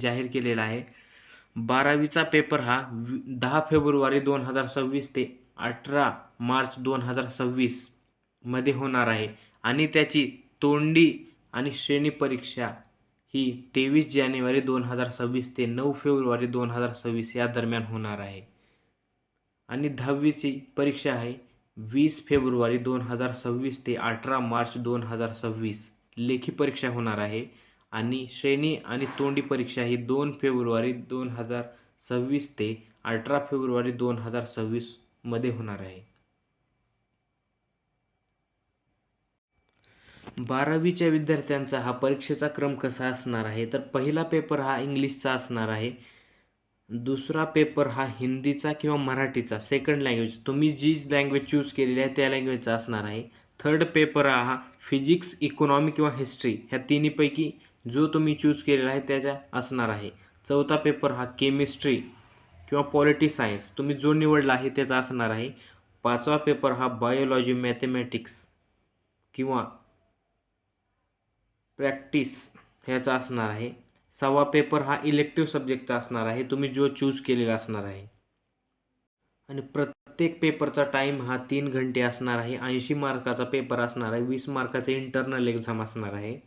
जाहीर केलेला आहे. बारावीचा पेपर हा दहा फेब्रुवारी दोन हजार सव्वीस ते अठरा मार्च दोन हजार सव्वीसमध्ये होणार आहे. आणि त्याची तोंडी आणि श्रेणी परीक्षा ही तेवीस जानेवारी दोन हजार सव्वीस ते नऊ फेब्रुवारी दोन हजार सव्वीस या दरम्यान होणार आहे. आणि दहावीची परीक्षा आहे वीस फेब्रुवारी दोन हजार सव्वीस ते अठरा मार्च दोन हजार सव्वीस. लेखी परीक्षा होणार आहे. आणि श्रेणी आणि तोंडी परीक्षा ही दोन फेब्रुवारी दोन हजार सव्वीस ते अठरा फेब्रुवारी दोन हजार सव्वीसमध्ये होणार आहे. बारावीच्या विद्यार्थ्यांचा हा परीक्षेचा क्रम कसा असणार आहे? तर पहिला पेपर हा इंग्लिशचा असणार आहे. दुसरा पेपर हा हिंदीचा किंवा मराठीचा सेकंड लँग्वेज तुम्ही जी लँग्वेज चूज केलेली आहे त्या लँग्वेजचा असणार आहे. थर्ड पेपर हा फिजिक्स इकॉनॉमी किंवा हिस्ट्री ह्या तिन्हीपैकी जो तुम्ही चूज केलेला आहे त्याच्या असणार आहे. चौथा पेपर हा केमिस्ट्री किंवा पॉलिटी सायन्स तुम्ही जो निवडला आहे त्याचा असणार आहे. पाचवा पेपर हा बायोलॉजी मॅथमॅटिक्स किंवा प्रॅक्टिस ह्याचा असणार आहे. सहावा पेपर हा इलेक्टिव्ह सब्जेक्टचा असणार आहे. तुम्ही जो चूज केलेला असणार आहे. आणि प्रत्येक पेपरचा टाईम हा तीन घंटे असणार आहे. ऐंशी मार्काचा पेपर असणार आहे. वीस मार्काचे इंटरनल एक्झाम असणार आहे.